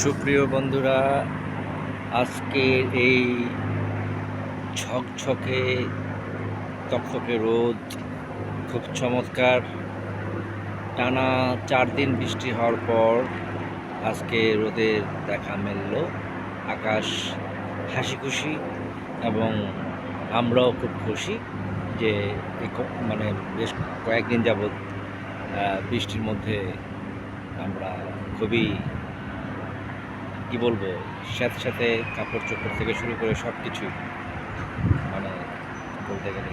সুপ্রিয় বন্ধুরা, আজকে এই ঝকঝকে, তকতকে রোদ খুব চমৎকার। টানা চার দিন বৃষ্টি হওয়ার পর আজকে রোদের দেখা মিলল। আকাশ হাসি খুশি এবং আমরাও খুব খুশি যে মানে বেশ কয়েকদিন যাবৎ বৃষ্টির মধ্যে আমরা খুবই কি বলব, সাথে সাথে কাপড় চোপড় থেকে শুরু করে সব কিছুই মানে বলতে গেলে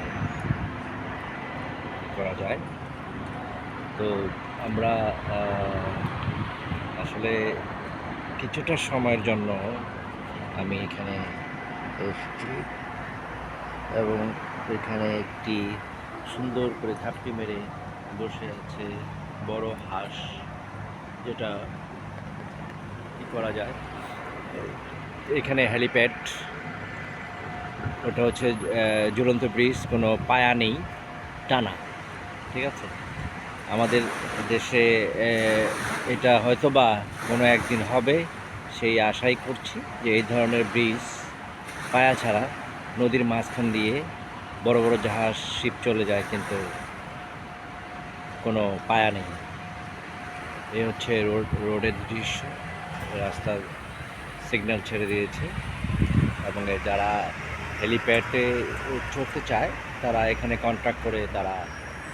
করা যায়। তো আমরা আসলে কিছুটা সময়ের জন্য আমি এখানে এসেছি এবং এখানে একটি সুন্দর করে ঝাপটি মেরে বসে আছে বড় হাঁস, যেটা করা যায়। এখানে হেলিপ্যাড ওটা হচ্ছে ঝুলন্ত ব্রিজ, কোনো পায়া নেই, টানা, ঠিক আছে? আমাদের দেশে এটা হয়তো বা কোনো একদিন হবে, সেই আশাই করছি যে এই ধরনের ব্রিজ, পায়া ছাড়া, নদীর মাঝখান দিয়ে বড় বড় জাহাজ, শিপ চলে যায়, কিন্তু কোনো পায়া নেই। এই হচ্ছে রোড, রোডের দৃশ্য। রাস্তার সিগন্যাল ছেড়ে দিয়েছে এবং যারা হেলিপ্যাডে চড়তে চায়, তারা এখানে কন্ট্রাক্ট করে তারা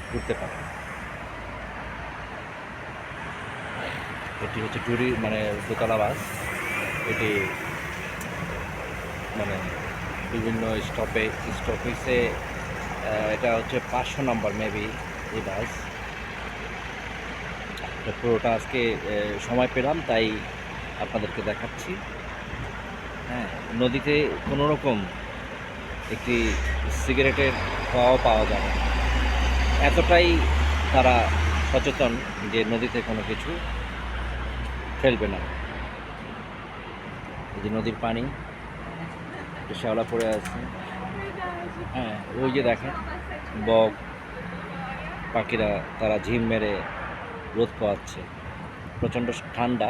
ঘুরতে পারে। এটি হচ্ছে টুরি মানে দোতলা বাস। এটি মানে বিভিন্ন স্টপে স্টপেজে এটা হচ্ছে পাঁচশো নম্বর মেবি এই বাস। পুরোটা আজকে সময় পেলাম, তাই আপনাদেরকে দেখাচ্ছি। হ্যাঁ নদীতে কোনো রকম একটি সিগারেটের খাওয়াও পাওয়া যাবে না। এতটাই তারা সচেতন যে নদীতে কোনো কিছু ফেলবে না। এই যে নদীর পানি শ্যাওলা পড়ে আছে। হ্যাঁ ওই যে দেখেন, বক, পাখিরা তারা ঝিম মেরে রোদ পাওয়াচ্ছে প্রচণ্ড ঠান্ডা।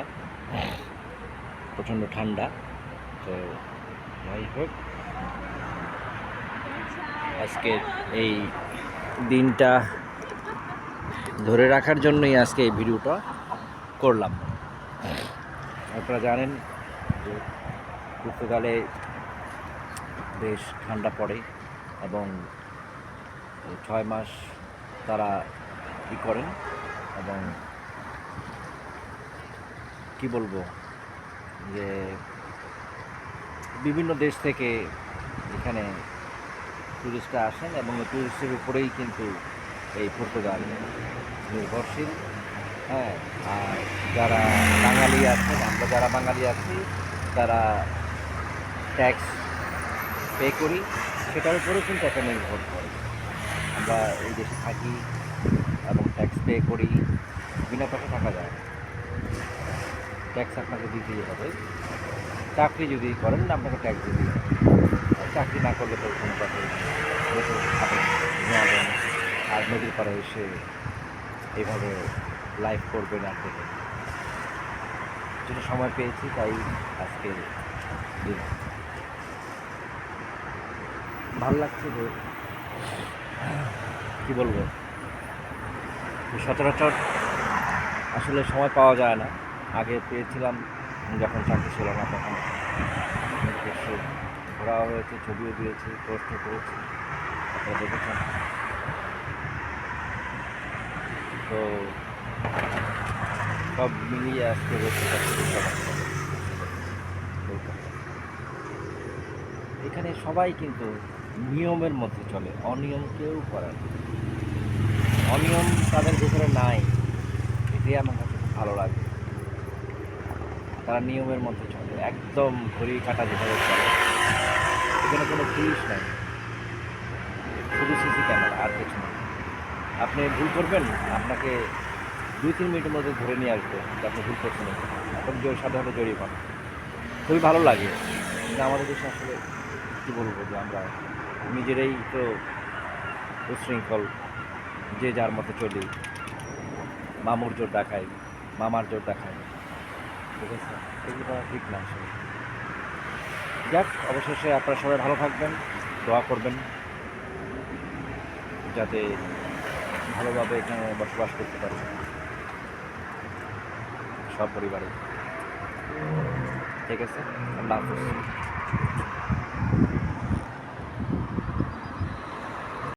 প্রচণ্ড ঠান্ডা, তো যাই হোক। আজকের এই দিনটা ধরে রাখার জন্যই আজকে এই ভিডিওটা করলাম। আপনারা জানেন যে পর্তুগালে বেশ ঠান্ডা পড়ে এবং ছয় মাস তারা ই করেন এবং কি বলব? যে বিভিন্ন দেশ থেকে এখানে টুরিস্টরা আসেন এবং টুরিস্টের উপরেই কিন্তু এই পর্তুগাল নির্ভরশীল হ্যাঁ আর যারা বাঙালি আছেন, আমরা যারা বাঙালি আছি, তারা ট্যাক্স পে করি, সেটার উপরেও কিন্তু একটা নির্ভর করে আমরা এই দেশে থাকি এবং ট্যাক্স পে করি, বিনা টাকা থাকা যায়। ট্যাক্স আপনাকে দিতেই হবে। চাকরি যদি করেন, আপনাকে ট্যাক্স দিতেই হবে। চাকরি না করলে তো কোনো কথা আর নদীর পাড়ে এসে এইভাবে লাইফ করবেন আর দেবেন জন্য সময় পেয়েছি, তাই আজকে দিন ভালো লাগছে যে, কী বলব? সচরাচর আসলে সময় পাওয়া যায় না। আগে পেয়েছিলাম যখন চাকরি ছিল না তখন। ঘোরাও হয়েছে, ছবিও দিয়েছি পোস্টও করেছি, আপনারা দেখেছেন। তো সব মিলিয়ে আজকে। এখানে সবাই কিন্তু নিয়মের মধ্যে চলে, অনিয়ম কেউ করে অনিয়ম তাদের ভিতরে নাই, এটাই আমার কাছে ভালো লাগে। তারা নিয়মের মধ্যে চলে, একদম ঘড়ি কাটা যেভাবে চলে, এখানে কোনো পুলিশ নাই, শুধু সিসি ক্যামেরা আর কিছু না। আপনি ভুল করবেন, আপনাকে দুই, তিন মিনিটের মধ্যে ধরে নিয়ে আসবে যে আপনি ভুল করছেন এখন। জোর সাধারণত জড়িয়ে পান খুবই ভালো লাগে। কিন্তু আমাদের দেশে আসলে কী বলব যে আমরা নিজেরাই তো উশৃঙ্খল, যে যার মতো চলি। মামুর জোর দেখাই, মামার জোর দেখাই। ঠিক আছে ঠিক না যাক, অবশেষে আপনারা সবাই ভালো থাকবেন, দোয়া করবেন, যাতে ভালোভাবে এখানে বসবাস করতে পারে। সব পরিবারে ঠিক আছে? আল্লাহ হাফিজ।